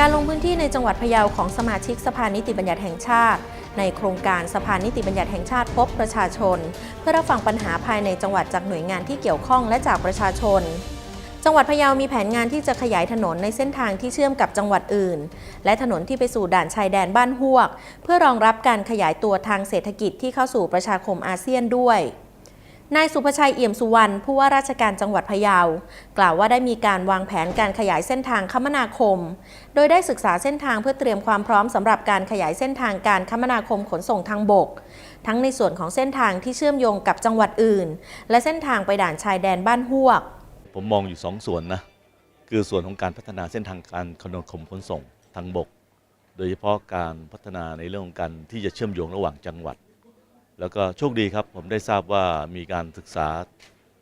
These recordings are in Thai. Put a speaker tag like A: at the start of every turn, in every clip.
A: การลงพื้นที่ในจังหวัดพะเยาของสมาชิกสภานิติบัญญัติแห่งชาติ ในโครงการสภานิติบัญญัติแห่งชาติพบประชาชน เพื่อรับฟังปัญหาภายในจังหวัดจากหน่วยงานที่เกี่ยวข้องและจากประชาชน จังหวัดพะเยามีแผนงานที่จะขยายถนนในเส้นทางที่เชื่อมกับจังหวัดอื่น และถนนที่ไปสู่ด่านชายแดนบ้านฮวก เพื่อรองรับการขยายตัวทางเศรษฐกิจที่เข้าสู่ประชาคมอาเซียนด้วย นายสุภชัยเอี่ยมสุวรรณผู้ว่าราชการจังหวัดพะเยา กล่าวว่าได้มีการวางแผนการขยายเส้นทางคมนาคม โดยได้ศึกษาเส้นทางเพื่อเตรียมความพร้อมสำหรับการขยายเส้นทางการคมนาคมขนส่งทางบก ทั้งในส่วนของเส้นทางที่เชื่อมโยงกับจังหวัดอื่น และเส้นทางไปด่านชายแดนบ้านฮวก
B: ผมมองอยู่สองส่วนนะคือส่วนของการพัฒนาเส้นทางการคมนาคมขนส่งทางบก โดยเฉพาะการพัฒนาในเรื่องของการที่จะเชื่อมโยงระหว่างจังหวัด แล้วก็โชคดีครับ ผมได้ทราบว่ามีการศึกษา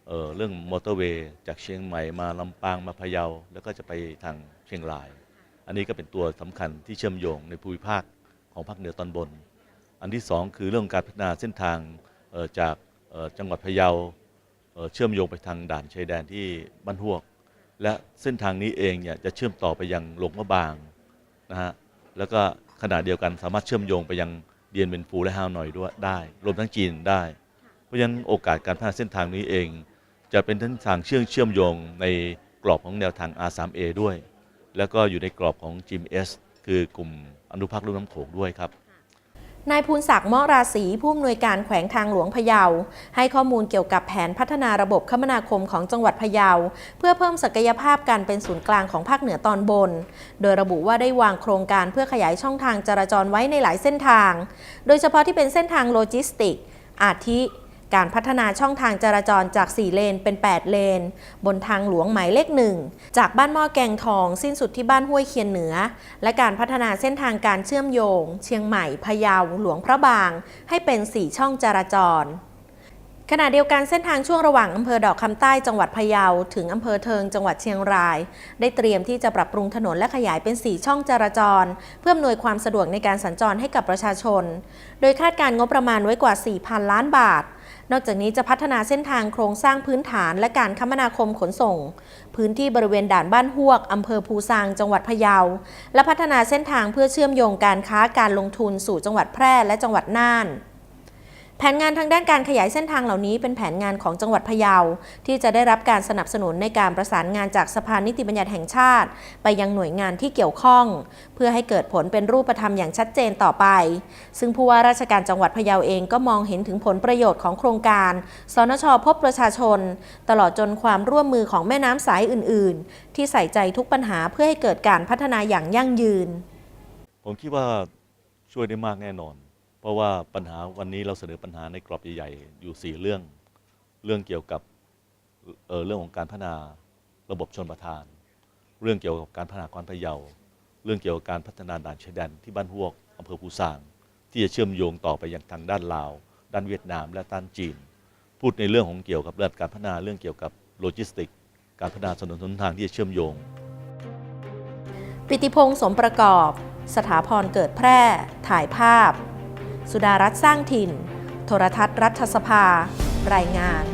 B: เออเรื่องมอเตอร์เวย์จากเชียงใหม่มาลำปางมาพะเยา แล้วก็จะไปทางเชียงราย อันนี้ก็เป็นตัวสำคัญที่เชื่อมโยงในภูมิภาคของภาคเหนือตอนบน อันที่สองคือเรื่องการพัฒนาเส้นทางออจากออจังหวัดพะเยาเออเชื่อมโยงไปทางด่านชายแดนที่บ้านฮวก และเส้นทางนี้เองเนี่ยจะเชื่อมต่อไปยังหลวงพระบางนะฮะแล้วก็ขณะเดียวกันสามารถเชื่อมโยงไปยัง เดียนเบนฟูและฮานอยด้วยได้ รวมทั้งจีนได้ เพราะฉะนั้นโอกาสการพัฒนาเส้นทางนี้เอง จะเป็นเส้นทางเชื่อมเชื่อมโยงในกรอบของแนวทาง R3A ด้วย แล้วก็อยู่ในกรอบของ GMS คือกลุ่มอนุภาคลุ่มน้ำโขงด้วยครับ
A: นายภูนศักดิ์มอราศีผู้อำนวยการแขวงทางหลวงพะเยา ให้ข้อมูลเกี่ยวกับแผนพัฒนาระบบคมนาคมของจังหวัดพะเยา เพื่อเพิ่มศักยภาพการเป็นศูนย์กลางของภาคเหนือตอนบน โดยระบุว่าได้วางโครงการเพื่อขยายช่องทางจราจรไว้ในหลายเส้นทาง โดยเฉพาะที่เป็นเส้นทางโลจิสติก อาทิ การพัฒนาช่องทางจราจรจาก 4 เลนเป็น 8 เลน บนทางหลวงหมายเลขหนึ่งจากบ้านหม้อแกงทองสิ้นสุดที่บ้านห้วยเคียนเหนือ และการพัฒนาเส้นทางการเชื่อมโยง เชียงใหม่พะเยาหลวงพระบาง ให้เป็น 4 ช่องจราจร ขณะเดียวกันเส้นทางช่วงระหว่างอำเภอดอกคำใต้จังหวัดพะเยาถึงอำเภอเทิงจังหวัดเชียงราย ได้เตรียมที่จะปรับปรุงถนนและขยายเป็น 4 ช่องจราจร เพื่ออำนวยความสะดวกในการสัญจรให้กับประชาชน โดยคาดการงบประมาณไว้กว่า 4,000 ล้านบาท นอกจากนี้จะพัฒนาเส้นทางโครงสร้างพื้นฐานและการคมนาคมขนส่ง พื้นที่บริเวณด่านบ้านฮวกอำเภอภูซางจังหวัดพะเยา และพัฒนาเส้นทางเพื่อเชื่อมโยงการค้าการลงทุนสู่จังหวัดแพร่และจังหวัดน่าน ผนงานทางด้านการขยายเส้นทางเหล่านี้เป็นแผนงานของจังหวัดพะเยา ที่จะได้รับการสนับสนุนในการประสานงานจากสภานิติบัญญัติแห่งชาติ ไปยังหน่วยงานที่เกี่ยวข้อง เพื่อให้เกิดผลเป็นรูปธรรมอย่างชัดเจนต่อไป ซึ่งผู้ว่าราชการจังหวัดพะเยาเองก็มองเห็นถึงผลประโยชน์ของโครงการ สนชพบประชาชน ตลอดจนความร่วมมือของแม่น้ำสายอื่น ๆ ที่ใส่ใจทุกปัญหาเพื่อให้เกิดการพัฒนาอย่างยั่งยืน
B: ผมคิดว่าช่วยได้มากแน่นอน เพราะว่าปัญหาวันนี้เราเสนอปัญหาในกรอบใหญ่ๆอยู่ 4 เรื่อง เรื่องเกี่ยวกับเเรื่องของการพัฒนาระบบชนประทาน เรื่องเกี่ยวกับการพัฒนาความพะเยา เรื่องเกี่ยวกับการพัฒนาด่านชายแดนที่บ้านฮวกอำเภอภูซาง ที่จะเชื่อมโยงต่อไปยังทางด้านลาว ด้านเวียดนาม และด้านจีน พูดในเรื่องของเกี่ยวกับเรื่องการพัฒนาเรื่องเกี่ยวกับโลจิสติก การพัฒนาถนนหนทางที่จะเชื่อมโยง
A: ปิติพงษ์สมประกอบ สถาพรเกิดแพร่ ถ่ายภาพ สุดารัตน์สร้างถิ่น โทรทัศน์รัฐสภา รายงาน